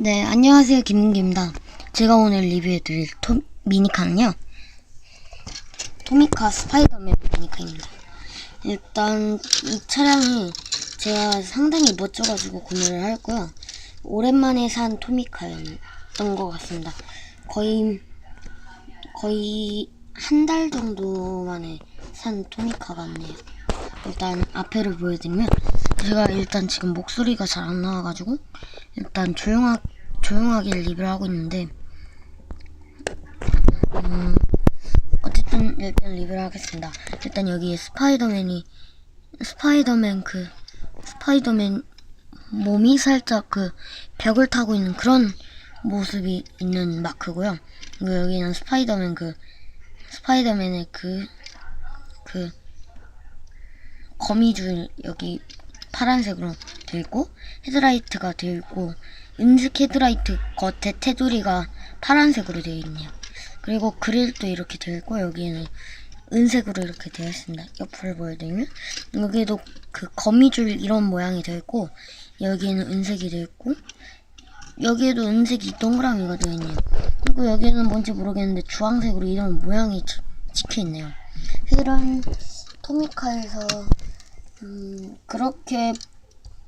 네, 안녕하세요. 김은기입니다. 제가 오늘 리뷰해드릴 토, 미니카는요. 토미카 스파이더맨 미니카입니다. 일단 이 차량이 제가 상당히 멋져가지고 구매를 했고요. 오랜만에 산 토미카였던 것 같습니다. 거의 거의 한 달 정도 만에 산 토미카 같네요. 일단 앞에를 보여드리면 제가 일단 지금 목소리가 잘 안 나와가지고 일단 조용하, 조용하게 리뷰를 하고 있는데 음, 어쨌든 일단 리뷰를 하겠습니다. 일단 여기에 스파이더맨이 스파이더맨 그 스파이더맨 몸이 살짝 그 벽을 타고 있는 그런 모습이 있는 마크고요. 그리고 여기는 스파이더맨 그 스파이더맨의 그 그 거미줄 여기 파란색으로 되어 있고 헤드라이트가 되어 있고 은색 헤드라이트 겉에 테두리가 파란색으로 되어 있네요. 그리고 그릴도 이렇게 되어 있고 여기에는 은색으로 이렇게 되어 있습니다. 옆을 보여드리면 여기에도 그 거미줄 이런 모양이 되어 있고 여기에는 은색이 되어 있고 여기에도 은색이 동그라미가 되어 있네요. 그리고 여기는 뭔지 모르겠는데 주황색으로 이런 모양이 지- 찍혀 있네요. 이런 토미카에서 음, 그렇게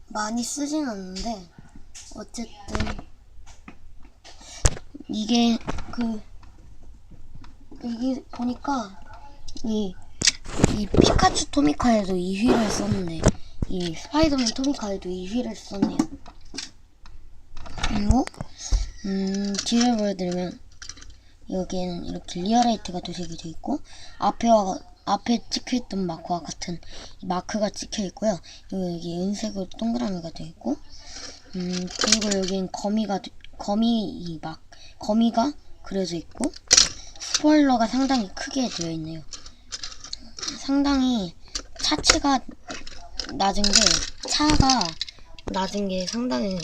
많이 쓰진 않는데 어쨌든 이게 그 여기 보니까 이, 이 피카츄 토미카에도 2휘를 썼는데 이 스파이더맨 토미카에도 2휘를 썼네요. 그리고 음, 뒤를 보여드리면 여기에는 이렇게 리어라이트가 도색이 되어 있고 앞에와 앞에 찍혀있던 마크와 같은 이 마크가 찍혀 있고요. 그리고 여기 은색으로 동그라미가 되어 있고, 음 그리고 여기는 거미가 되- 거미 이막 거미가 그려져 있고 스포일러가 상당히 크게 되어 있네요. 상당히 차체가 낮은 게 차가 낮은 게 상당히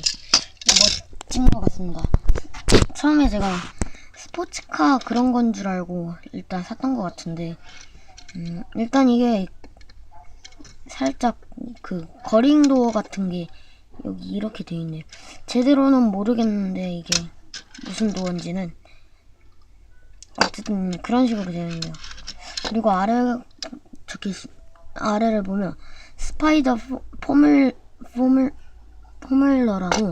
멋진 것 같습니다. 처음에 제가 스포츠카 그런 건 줄 알고 일단 샀던 것 같은데 음, 일단 이게 살짝 그 거링도어 같은 게 여기 이렇게 돼 있네요. 제대로는 모르겠는데 이게 무슨 도어인지는 어쨌든 그런 식으로 되어 있네요. 그리고 아래 저기 스- 아래를 보면 스파이더 포- 포물 포물 포뮬러라고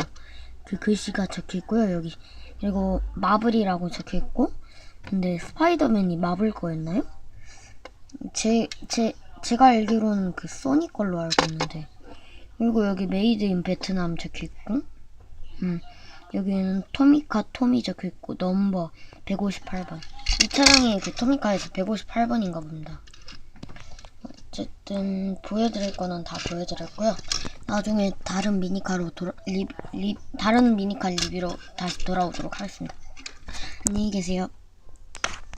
그 글씨가 적혀 있고요 여기 그리고 마블이라고 적혀 있고 근데 스파이더맨이 마블 거였나요? 제, 제, 제가 알기로는 그 소니 걸로 알고 있는데. 그리고 여기 메이드 인 베트남 적혀 있고, 음, 여기는 토미카 토미 적혀 있고, 넘버 158번. 이 차량이 그 토미카에서 158번인가 봅니다. 어쨌든, 보여드릴 거는 다 보여드렸고요. 나중에 다른 미니카로 돌아, 리, 리, 다른 미니카 리뷰로 다시 돌아오도록 하겠습니다. 안녕히 계세요.